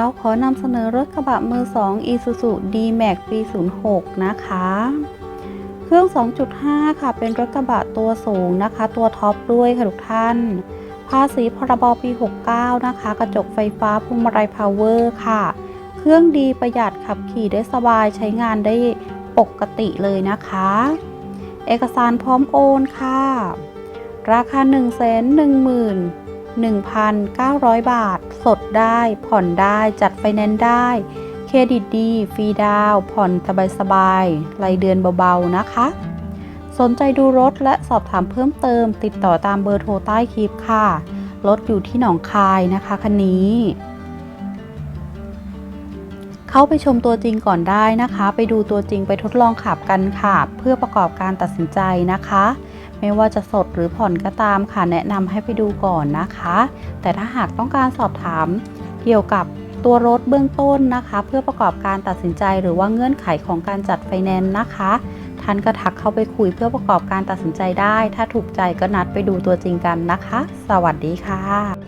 เราขอนำเสนอรถกระบะมือ 2 Isuzu D-Max ปี 06 นะคะ เครื่อง 2.5 ค่ะ เป็นรถกระบะตัวสูงนะคะ ตัวท็อปด้วยค่ะทุกท่าน ภาษีพรบปี 69 นะคะ กระจกไฟฟ้าพวงมาลัยพาวเวอร์ค่ะ เครื่องดีประหยัดขับขี่ได้สบายใช้งานได้ปกติเลยนะคะ เอกสารพร้อมโอนค่ะ ราคา 1 1 1 1,900 บาท สดได้ ผ่อนได้จัดไฟแนนซ์ได้ เครดิตดี ฟรีดาว ผ่อนสบายๆรายเดือนเบาๆนะคะ สนใจดูรถและสอบถามเพิ่มเติม ติดต่อตามเบอร์โทรใต้คลิปค่ะ รถอยู่ที่หนองคายนะคะคันนี้ เข้าไปชมตัวจริงก่อนได้นะคะ ไปดูตัวจริงไปทดลองขับกันค่ะ เพื่อประกอบการตัดสินใจนะคะ ไม่ว่าจะสดหรือผ่อนก็ตามค่ะ แนะนำให้ไปดูก่อนนะคะ แต่ถ้าหากต้องการสอบถามเกี่ยวกับตัวรถเบื้องต้นนะคะ เพื่อประกอบการตัดสินใจหรือว่าเงื่อนไขของการจัดไฟแนนซ์นะคะ ท่านก็ทักเข้าไปคุยเพื่อประกอบการตัดสินใจได้ ถ้าถูกใจก็นัดไปดูตัวจริงกันนะคะ สวัสดีค่ะ